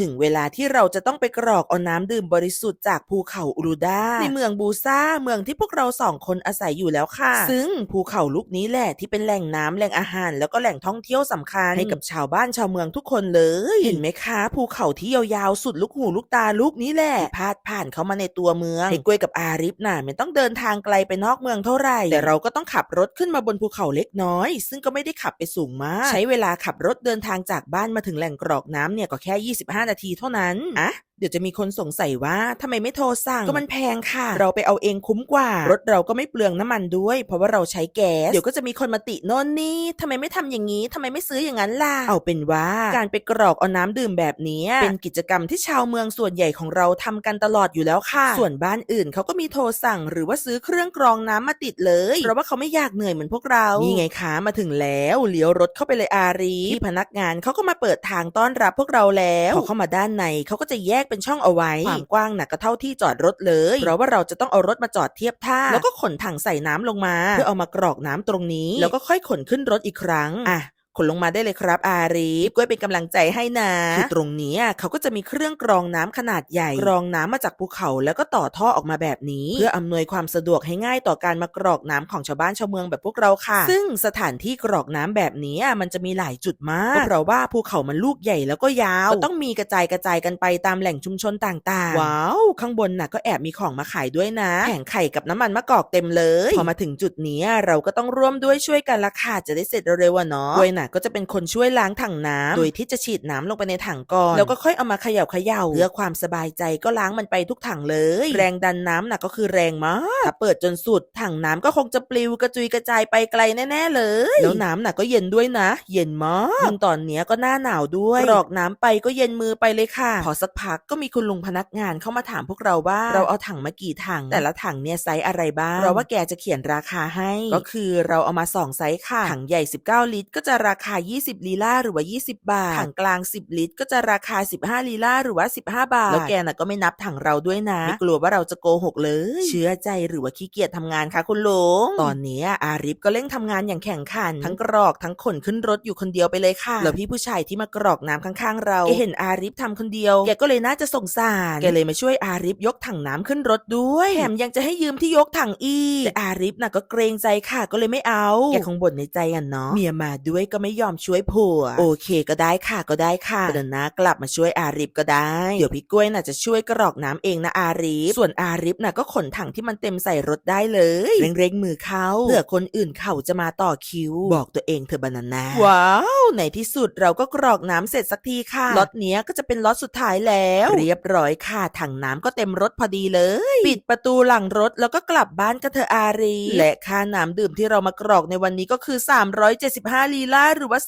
ถึงเวลาที่เราจะต้องไปกรอกเอาน้ำดื่มบริสุทธิ์จากภูเขาอูรูดาในเมืองบูซาเมืองที่พวกเราสองคนอาศัยอยู่แล้วค่ะ ซึ่งภูเขาลูกนี้แหละที่เป็นแหล่งน้ำแหล่งอาหาร แล้วก็แหล่งท่องเที่ยวสำคัญให้กับชาวบ้านชาวเมืองทุกคนเลย เห็นไหมคะ ภูเขาที่ยาวๆสุดลูกหูลูกตาลูกนี้แหละที่พาดผ่านเข้ามาในตัวเมืองไอ้กล้วยกับอาริฟน่ะไม่ต้องเดินทางไกลไปนอกเมืองเท่าไหร่แต่เราก็ต้องขับรถขึ้นมาบนภูเขาเล็กน้อย ซึ่งก็ไม่ได้ขับไปสูงมาก ใช้เวลาขับรถเดินทางจากบ้านมาถึงแหล่งกรอกน้ำเนี่ยก็แค่ 25นาทีเท่านั้นอะ ดี๋ยวจะมีคนสงสัยว่าทำไมไม่โทรสั่งก็มันแพงค่ะ เราไปเอาเองคุ้มกว่า รถเราก็ไม่เปลืองน้ำมันด้วย เพราะว่าเราใช้แก๊สเดี๋ยวก็จะมีคนมาติโน่นนี่ทำไมไม่ทำอย่างนี้ทำไมไม่ซื้ออย่างนั้นล่ะเอาเป็นว่าการไปกรอกเอาน้ำดื่มแบบนี้ เป็นกิจกรรมที่ชาวเมืองส่วนใหญ่ของเราทำกันตลอดอยู่แล้วค่ะ ส่วนบ้านอื่นเขาก็มีโทรสั่ง หรือว่าซื้อเครื่องกรองน้ำมาติดเลยเพราะว่าเขาไม่อยากเหนื่อยเหมือนพวกเรานี่ไงคะมาถึงแล้วเลี้ยวรถเข้าไปเลยอารีที่พนักงานเขาก็มาเปิดทางต้อนรับพวกเราแล้วพอเข้ามาด้านในเขาก็จะแยกเป็นช่องเอาไว้ ความกว้างหนักก็เท่าที่จอดรถเลย เพราะว่าเราจะต้องเอารถมาจอดเทียบท่า แล้วก็ขนถังใส่น้ำลงมา เพื่อเอามากรอกน้ำตรงนี้ แล้วก็ค่อยขนขึ้นรถอีกครั้งอะ ขนลงมาได้เลยครับ อารีฟกล้วยเป็นกำลังใจให้นะคือตรงนี้เขาก็จะมีเครื่องกรองน้ำขนาดใหญ่กรองน้ำมาจากภูเขาแล้วก็ต่อท่อออกมาแบบนี้ เพื่ออำนวยความสะดวกให้ง่ายต่อการมากรอกน้ำของชาวบ้านชาวเมืองแบบพวกเราค่ะ ซึ่งสถานที่กรอกน้ำแบบนี้มันจะมีหลายจุดมากเพราะว่าภูเขามันลูกใหญ่แล้วก็ยาวก็ต้องมีกระจายกระจายกันไปตามแหล่งชุมชนต่างๆ ว้าว ข้างบนน่ะก็แอบมีของมาขายด้วยนะแผงไข่กับน้ำมันมะกอกเต็มเลย พอมาถึงจุดนี้เราก็ต้องร่วมด้วยช่วยกันละค่ะจะได้เสร็จเร็วๆเนาะด้วยน่ะก็จะเป็นคนช่วยล้างถังน้ำโดยที่จะฉีดน้ำลงไปในถังก่อนแล้วก็ค่อยเอามาเขย่าเขย่าเพื่อความสบายใจก็ล้างมันไปทุกถังเลย แรงดันน้ำน่ะก็คือแรงมากถ้าเปิดจนสุดถังน้ำก็คงจะปลิวกระจุยกระจายไปไกลแน่ๆเลย แล้วน้ำน่ะก็เย็นด้วยนะ เย็นมากยิ่งตอนเนี้ยก็หน้าหนาวด้วยกรอกน้ำไปก็เย็นมือไปเลยค่ะ พอสักพักก็มีคุณลุงพนักงานเข้ามาถามพวกเราว่าเราเอาถังมากี่ถัง แต่ละถังเนี่ยไซส์อะไรบ้างเพราะว่าแกจะเขียนราคาให้ ก็คือเราเอามาสองไซส์ค่ะถังใหญ่ 19 ลิตรก็จะราคา 20 ลีลาหรือว่า 20 บาท ถังกลาง 10 ลิตร ก็จะราคา 15 ลีลาหรือว่า 15 บาท แล้วแกน่ะก็ไม่นับถังเราด้วยนะ ไม่กลัวว่าเราจะโกหกเลย เชื่อใจหรือว่าขี้เกียจทำงานคะคุณลุง ตอนเนี้ยอาริฟก็เร่งทำงานอย่างแข่งขัน ทั้งกรอกทั้งขนขึ้นรถอยู่คนเดียวไปเลยค่ะ แล้วพี่ผู้ชายที่มากรอกน้ำข้างๆ เราแกเห็นอาริฟทำคนเดียว แกก็เลยน่าจะสงสาร แกเลยมาช่วยอาริฟยกถังน้ำขึ้นรถด้วย แถมยังจะให้ยืมที่ยกถังอีกแต่อาริฟน่ะก็เกรงใจค่ะก็เลยไม่เอา แกคงบ่นในใจอะเนาะ เมียมาด้วยก็ไม่ยอมช่วยผัว โอเคก็ได้ค่ะก็ได้ค่ะเดี๋ยวนะกลับมาช่วยอาริฟก็ได้ เดี๋ยวพี่กล้วยน่ะจะช่วยกรอกน้ำเองนะอาริฟส่วนอาริฟน่ะก็ขนถังที่มันเต็มใส่รถได้เลยเร่งๆมือเข้าเผื่อคนอื่นเขาจะมาต่อคิว บอกตัวเองเธอะบานาน่าว้าวในที่สุดเราก็กรอกน้ำเสร็จสักทีค่ะล็อตเนี้ยก็จะเป็นล็อตสุดท้ายแล้ว เรียบร้อยค่ะถังน้ำก็เต็มรถพอดีเลย ปิดประตูหลังรถแล้วก็กลับบ้านกันเถอะอารีและค่าน้ำดื่มที่เรามากรอกในวันนี้ก็คือ 375 ลีลาหรือว่า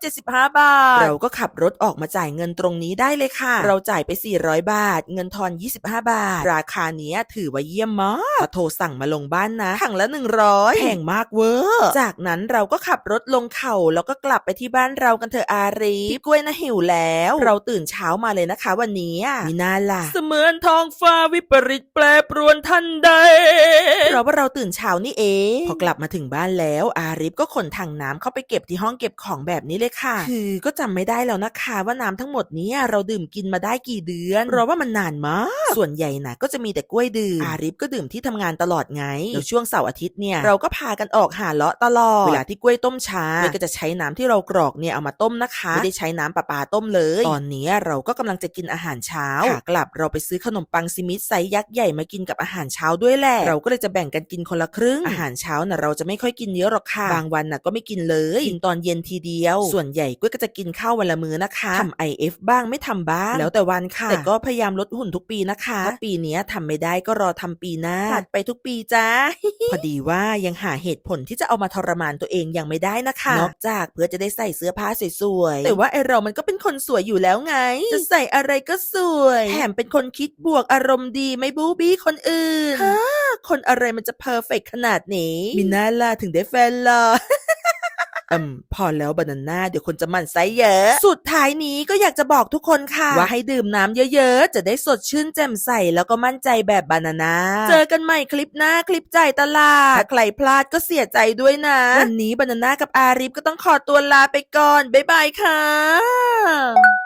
375 บาท เราก็ขับรถออกมาจ่ายเงินตรงนี้ได้เลยค่ะ เราจ่ายไป 400 บาท เงินทอน 25 บาท ราคาเนี้ยถือว่าเยี่ยมมากพอโทรสั่งมาลงบ้านนะถังละ 100แพงมากเวอร์จากนั้นเราก็ขับรถลงเขาแล้วก็กลับไปที่บ้านเรากันเถอะอารีพี่กล้วยนะหิวแล้ว เราตื่นเช้ามาเลยนะคะ วันนี้มีน่าล่ะ เสมือนท้องฟ้าวิปริตแปรปรวนทันใดเพราะว่าเราตื่นเช้านี่เองพอกลับมาถึงบ้านแล้วอาริฟก็ขนถังน้ำเข้าไปเก็บที่ห้องเก็บของแบบนี้เลยค่ะ คือก็จำไม่ได้แล้วนะคะว่าน้ำทั้งหมดเนี้เราดื่มกินมาได้กี่เดือนเพราะว่ามันนานมากส่วนใหญ่นะก็จะมีแต่กล้วยดื่มอาริฟก็ดื่มที่ทำงานตลอดไงแล้วช่วงเสาร์อาทิตย์เนี่ยเราก็พากันออกหาเลาะตลอดเวลาที่กล้วยต้มชากล้วยก็จะใช้น้ำที่เรากรอกเนี่ยเอามาต้มนะคะไม่ได้ใช้น้ำประปาต้มเลย ตอนนี้เราก็กำลังจะกินอาหารเช้าขากลับเราไปซื้อขนมปังซิมิตไซส์ยักษ์ใหญ่มากินกับอาหารเช้าด้วยแหละเราก็เลยจะแบ่งกันกินคนละครึ่งอาหารเช้าน่ะเราจะไม่ค่อยกินเยอะหรอกค่ะบางวันน่ะก็ไม่กินเลยกินตอนเย็นทีเดียว ส่วนใหญ่กุ้ยก็จะกินข้าววันละมื้อนะคะทำ IF บ้างไม่ทำบ้างแล้วแต่วันค่ะ แต่ก็พยายามลดหุ่นทุกปีนะคะถ้าปีเนี้ยทำไม่ได้ก็รอทำปีหน้าถัดไปทุกปีจ้าพอดีว่ายังหาเหตุผลที่จะเอามาทรมานตัวเองยังไม่ได้นะคะนอกจากเพื่อจะได้ใส่เสื้อผ้าสวยๆแต่ว่าไอเรามันก็เป็นคนสวยอยู่แล้วไง จะใส่อะไรก็สวยแถมเป็นคนคิดบวกอารมณ์ดีไม่บูบี้คนอื่นฮะคนอะไรมันจะเพอร์เฟกขนาดนี้มิน่าล่ะถึงได้แฟนหล่อ อืมพอแล้วบานาน่าเดี๋ยวคนจะหมั่นไซเยอะ สุดท้ายนี้ก็อยากจะบอกทุกคนค่ะ ว่าให้ดื่มน้ำเยอะๆ จะได้สดชื่นแจ่มใสแล้วก็มั่นใจแบบบานาน่าเจอกันใหม่คลิปหน้าคลิปจ่ายตลาดถ้าใครพลาดก็เสียใจด้วยนะ วันนี้บานาน่ากับอาริฟก็ต้องขอตัวลาไปก่อน บ๊ายบายค่ะ